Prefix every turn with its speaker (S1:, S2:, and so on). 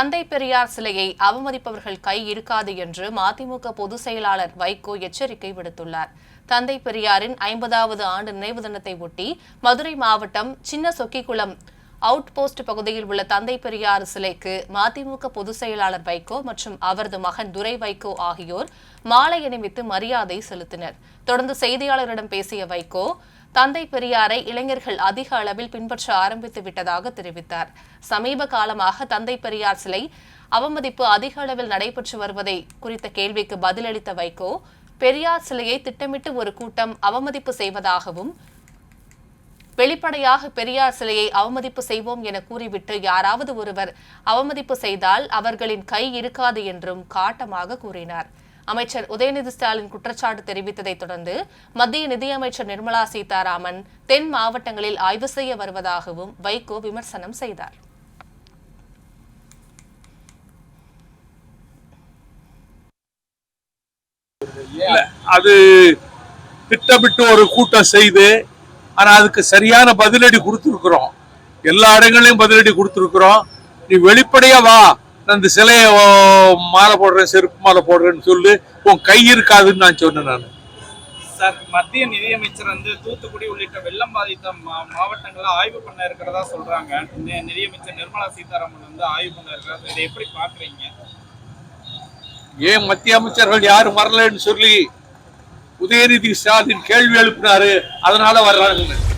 S1: தந்தை பெரியார் சிலையை அவமதிப்பவர்கள் கை இருக்காது என்று மதிமுக பொதுச் செயலாளர் வைகோ எச்சரிக்கை விடுத்துள்ளார். தந்தை பெரியாரின் ஐம்பதாவது ஆண்டு நினைவு தினத்தை ஒட்டி மதுரை மாவட்டம் சின்ன சொக்கிக்குளம் அவுட் போஸ்ட் பகுதியில் உள்ள தந்தை பெரியார் சிலைக்கு மதிமுக பொதுச் செயலாளர் வைகோ மற்றும் அவரது மகன் துரை வைகோ ஆகியோர் மாலை அணிவித்து மரியாதை செலுத்தினர். தொடர்ந்து செய்தியாளர்களிடம் பேசிய வைகோ தந்தை பெரியாரை இளைஞர்கள் அதிக அளவில் பின்பற்ற ஆரம்பித்து விட்டதாக தெரிவித்தார். சமீப காலமாக தந்தை பெரியார் சிலை அவமதிப்பு அதிக அளவில் நடைபெற்று வருவதை குறித்த கேள்விக்கு பதிலளித்த வைகோ பெரியார் சிலையை திட்டமிட்டு ஒரு கூட்டம் அவமதிப்பு செய்வதாகவும் வெளிப்படையாக பெரியார் சிலையை அவமதிப்பு செய்வோம் என கூறிவிட்டு யாராவது ஒருவர் அவமதிப்பு செய்தால் அவர்களின் கை இருக்காது என்றும் காட்டமாக கூறினார். அமைச்சர் உதயநிதி ஸ்டாலின் குற்றச்சாட்டு தெரிவித்ததைத் தொடர்ந்து மத்திய நிதியமைச்சர் நிர்மலா சீதாராமன் தென் மாவட்டங்களில் ஆய்வு செய்ய வருவதாகவும் வைகோ விமர்சனம் செய்தார்.
S2: அது திட்டமிட்டு ஒரு கூட்டம் செய்து ஆனா அதுக்கு சரியான பதிலடி கொடுத்துருக்குறோம். எல்லா இடங்களையும் பதிலடி கொடுத்துருக்குறோம். நீ வெளிப்படையா வா. நான் இந்த சிலையை மாலை போடுறேன் செருப்பு மாலை போடுறேன்னு சொல்லு. உன் கை இருக்காதுன்னு நான் சொன்னேன் நான்.
S3: சார் மத்திய நிதியமைச்சர் வந்து தூத்துக்குடி உள்ளிட்ட வெள்ளம் பாதித்த மா- மாவட்டங்கள்ல ஆய்வு பண்ண இருக்கிறதா சொல்றாங்க. நிதியமைச்சர் நிர்மலா சீதாராமன் வந்து ஆய்வு பண்ண இருக்கிறதா இதை எப்படி பாக்குறீங்க
S2: ஏன் மத்திய அமைச்சர்கள் யாரும் வரலன்னு சொல்லி உதயநிதி ஸ்டாலின் கேள்வி எழுப்பினாரு. அதனால வர்றாங்கன்னு